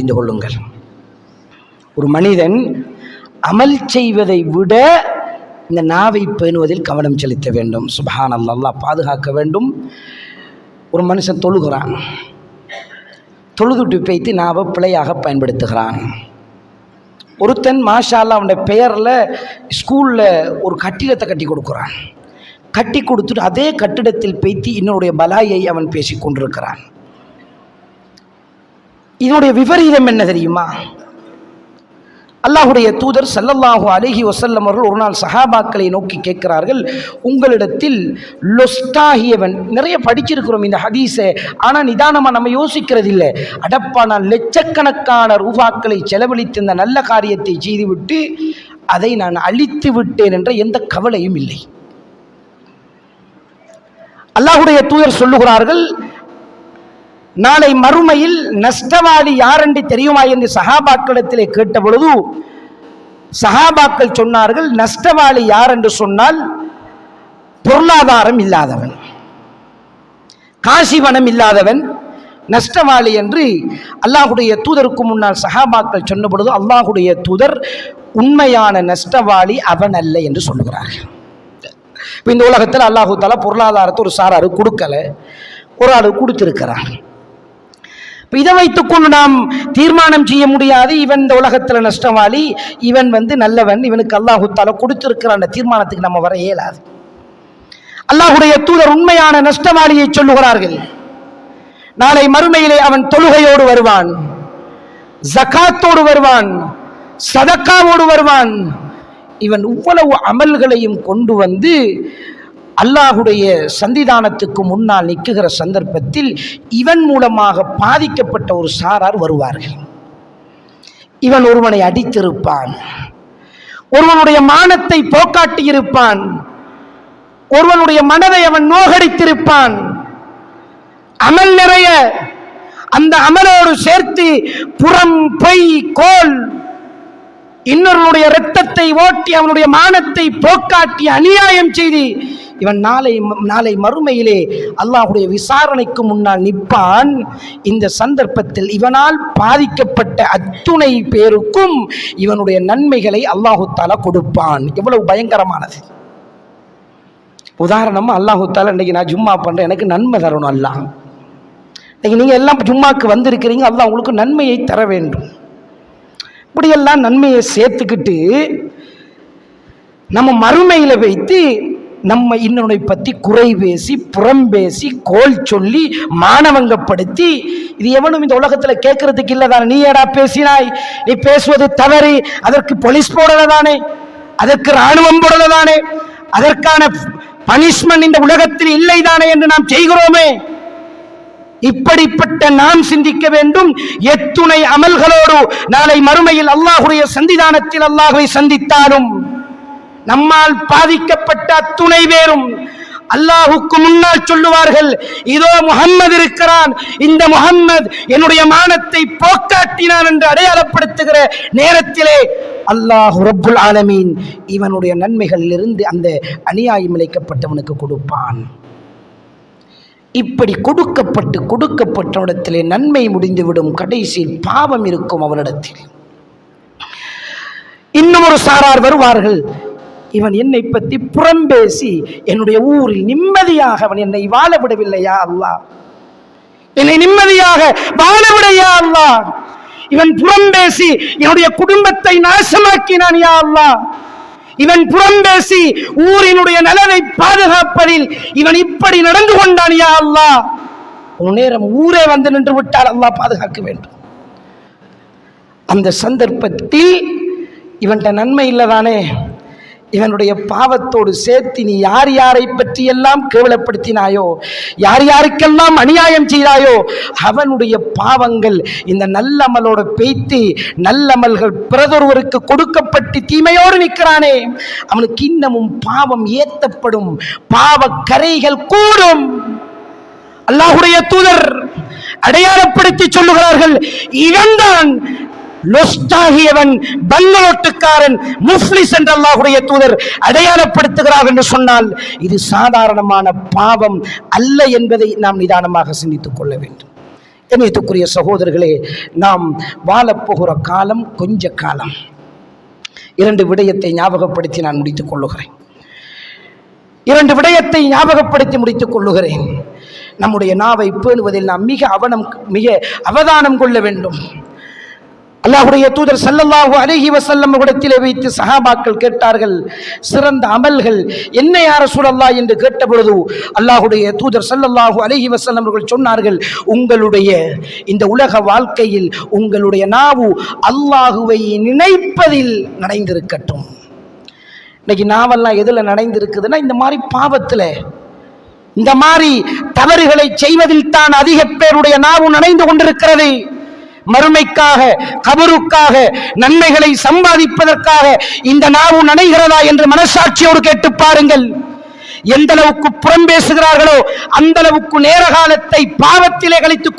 தெரிந்து கொள்ளுங்கள். ஒரு மனிதன் அமல் செய்வதை விட இந்த நாவை பேணுவதில் கவனம் செலுத்த வேண்டும். சுபஹான் நல்லா பாதுகாக்க வேண்டும். ஒரு மனுஷன் தொழுகிறான். தொழுதுட்டு பேய்த்து நாவை பிழையாக பயன்படுத்துகிறான். ஒருத்தன் மாஷால்லா அவனுடைய பெயரில் ஸ்கூலில் ஒரு கட்டிடத்தை கட்டி கொடுக்குறான். கட்டி கொடுத்துட்டு அதே கட்டிடத்தில் பேய்த்து இன்னொருடைய பலாயை அவன் பேசி கொண்டிருக்கிறான். இதனுடைய விபரீதம் என்ன தெரியுமா? அல்லாஹுடைய தூதர் சல்லல்லாஹு அலஹி வசல்லம் அவர்கள் ஒரு நாள் சஹாபாக்களை நோக்கி கேட்கிறார்கள் உங்களிடத்தில் லொஸ்டாகியவன் நிறைய படிச்சிருக்கிறோம் இந்த ஹதீஸை ஆனால் நிதானமாக நம்ம யோசிக்கிறது இல்லை அடப்பா நான் லட்சக்கணக்கான ரூபாக்களை செலவழித்து இந்த நல்ல காரியத்தை செய்துவிட்டு அதை நான் அழித்து விட்டேன் என்ற எந்த கவலையும் இல்லை. அல்லாஹுடைய தூதர் சொல்லுகிறார்கள் நாளை மறுமையில் நஷ்டவாளி யாரென்று தெரியுமா என்று சகாபாக்களிடத்திலே கேட்ட பொழுது சஹாபாக்கள் சொன்னார்கள் நஷ்டவாளி யார் என்று சொன்னால் பொருளாதாரம் இல்லாதவன் காசிவனம் இல்லாதவன் நஷ்டவாளி என்று அல்லாஹுடைய தூதருக்கு முன்னால் சஹாபாக்கள் சொன்ன பொழுது அல்லாஹுடைய தூதர் உண்மையான நஷ்டவாளி அவன் அல்ல என்று சொல்லுகிறார்கள். இப்போ இந்த உலகத்தில் அல்லாஹு தாலா பொருளாதாரத்தை ஒரு சாராரு கொடுக்கல ஒரு ஆள் கொடுத்துருக்கிறான். இதை வைத்துக்கொண்டு நாம் தீர்மானம் செய்ய முடியாது. இவன் இந்த உலகத்தில் நஷ்டவாளி இவன் வந்து நல்லவன் இவனுக்கு அல்லாஹுத்தால தாலா கொடுத்திருக்கிற அந்த தீர்மானத்துக்கு நம்ம வர இயலாது. அல்லாஹுடைய தூதர் உண்மையான நஷ்டவாளியை சொல்லுகிறார்கள். நாளை மறுமையிலே அவன் தொழுகையோடு வருவான் ஜகாத்தோடு வருவான் சதக்காவோடு வருவான். இவன் இவ்வளவு அமல்களையும் கொண்டு வந்து அல்லாஹுடைய சந்திதானத்துக்கு முன்னால் நிற்குகிற சந்தர்ப்பத்தில் இவன் மூலமாக பாதிக்கப்பட்ட ஒரு சாரார் வருவார்கள். இவன் ஒருவனை அடித்திருப்பான். ஒருவனுடைய மானத்தை போக்காட்டியிருப்பான். ஒருவனுடைய மனதை அவன் நோகடித்திருப்பான். அமல் நிறைய அந்த அமலோடு சேர்த்து புறம் பொய் கோல் இன்னொருடைய இரத்தத்தை ஓட்டி அவனுடைய மானத்தை போக்காட்டி அநியாயம் செய்து இவன் நாளை நாளை மறுமையிலே அல்லாஹுடைய விசாரணைக்கு முன்னால் நிற்பான். இந்த சந்தர்ப்பத்தில் இவனால் பாதிக்கப்பட்ட அத்துணை பேருக்கும் இவனுடைய நன்மைகளை அல்லாஹு தாலா கொடுப்பான். எவ்வளவு பயங்கரமானது. உதாரணமாக அல்லாஹு தாலா நான் ஜும்மா பண்ணுறேன் எனக்கு நன்மை தரணும் அல்லாஹ். இன்றைக்கி நீங்கள் எல்லாம் ஜும்மாக்கு வந்திருக்கிறீங்க அல்லாஹ் உங்களுக்கு நன்மையை தர வேண்டும். இப்படியெல்லாம் நன்மையை சேர்த்துக்கிட்டு நம்ம மறுமையில வைத்து நம்ம இன்னொன்னை பற்றி குறை பேசி புறம் பேசி கோல் சொல்லி மானவங்கப்படுத்தி இது எவனும் இந்த உலகத்தில் கேட்கறதுக்கு இல்லதானே நீ ஏடா பேசினாய்? நீ பேசுவது தவறு. அதற்கு போலீஸ் போடலதானே அதற்கு ராணுவம் போடலதானே அதற்கான பனிஷ்மெண்ட் இந்த உலகத்தில் இல்லை தானே என்று நாம் செய்கிறோமே. இப்படிப்பட்ட நாம் சிந்திக்க வேண்டும். எத்துணை அமல்களோடு நாளை மறுமையில் அல்லாஹுடைய சந்திதானத்தில் அல்லாஹுவை சந்தித்தாலும் நம்மால் பாதிக்கப்பட்ட அத்துணை பேரும் அல்லாஹுக்கு முன்னால் சொல்லுவார்கள் இதோ முகம்மது இருக்கிறான் இந்த முகம்மது என்னுடைய மானத்தை போக்காட்டினான் என்று அடையாளப்படுத்துகிற நேரத்திலே அல்லாஹ் ரப்புல் ஆலமீன் இவனுடைய நன்மைகளிலிருந்து அந்த அநியாயம் இழைக்கப்பட்டவனுக்கு கொடுப்பான். இப்படி கொடுக்கப்பட்டு கொடுக்கப்பட்டவனிடத்திலே நன்மை முடிந்துவிடும் கடைசியில் பாவம் இருக்கும் அவனிடத்தில். இன்னும் ஒரு சாரார் வருவார்கள் இவன் என்னை பற்றி புறம்பேசி என்னுடைய ஊரில் நிம்மதியாக அவன் என்னை வாழ விடவில்லையா அல்லா என்னை நிம்மதியாக வாழ விடையா அல்லாஹ்? இவன் புறம்பேசி என்னுடைய குடும்பத்தை நாசமாக்கினான் யா அல்லா இவன் புறம்பேசி ஊரினுடைய நலனை பாதுகாப்பதில் இவன் இப்படி நடந்து கொண்டான் யா அல்லாஹ். ஒரு நேரம் ஊரே வந்து நின்று விட்டால் அல்லாஹ் பாதுகாக்க வேண்டும். அந்த சந்தர்ப்பத்தில் இவன்கிட்ட நன்மை இல்லைதானே? இவனுடைய பாவத்தோடு சேர்த்து நீ யார் யாரை பற்றி எல்லாம் கேவலப்படுத்தினாயோ யார் யாருக்கெல்லாம் அநியாயம் செய்தாயோ அவனுடைய பாவங்கள் இந்த நல்லமலோட பேய்த்து நல்லமல்கள் பிறதொருவருக்கு கொடுக்கப்பட்டு தீமையோடு நிற்கிறானே. அவனுக்கு இன்னமும் பாவம் ஏத்தப்படும் பாவ கரைகள் கூடும். அல்லாஹுடைய தூதர் அடையாளப்படுத்தி சொல்லுகிறார்கள் இவன்தான் லொஸ்டாகியவன் பங்களோட்டுக்காரன் முஃப்லிஸ் என்ற அல்லாஹுடைய தூதர் அடையாளப்படுத்துகிறார் என்று சொன்னால் இது சாதாரணமான பாவம் அல்ல என்பதை நாம் நிதானமாக சிந்தித்துக் கொள்ள வேண்டும். இணையத்துக்குரிய சகோதரர்களே நாம் வாழப்போகிற காலம் கொஞ்ச காலம். இரண்டு விடயத்தை ஞாபகப்படுத்தி நான் முடித்துக் கொள்ளுகிறேன். இரண்டு விடயத்தை ஞாபகப்படுத்தி முடித்துக் கொள்ளுகிறேன். நம்முடைய நாவை பேணுவதில் நாம் மிக அவனம் மிக அவதானம் கொள்ள வேண்டும். அல்லாஹுடைய தூதர் சல்லல்லாஹு அலஹி வசல்லம் இடத்திலே வைத்து சஹாபாக்கள் கேட்டார்கள் சிறந்த அமல்கள் என்ன யார சூழல்லா என்று கேட்டபொழுது அல்லாஹுடைய தூதர் சல்லல்லாஹு அலஹி வசல்லம் அவர்கள் சொன்னார்கள் உங்களுடைய இந்த உலக வாழ்க்கையில் உங்களுடைய நாவு அல்லாஹுவை நினைப்பதில் நடைந்திருக்கட்டும் இன்னைக்கு நாவெல்லாம் எதில் நடைந்திருக்குதுன்னா இந்த மாதிரி பாவத்தில் இந்த மாதிரி தவறுகளை செய்வதில் தான் அதிக பேருடைய நாவு நனைந்து கொண்டிருக்கிறது. மறுமைக்காக கபருக்காக நன்மைகளை சம்பாதிப்பதற்காக இந்த நாவு நடைகிறதா என்று மனசாட்சியோடு கேட்டு பாருங்கள். எந்த அளவுக்கு புறம் பேசுகிறார்களோ அந்த அளவுக்கு நேர காலத்தை பாவத்திலே கழித்து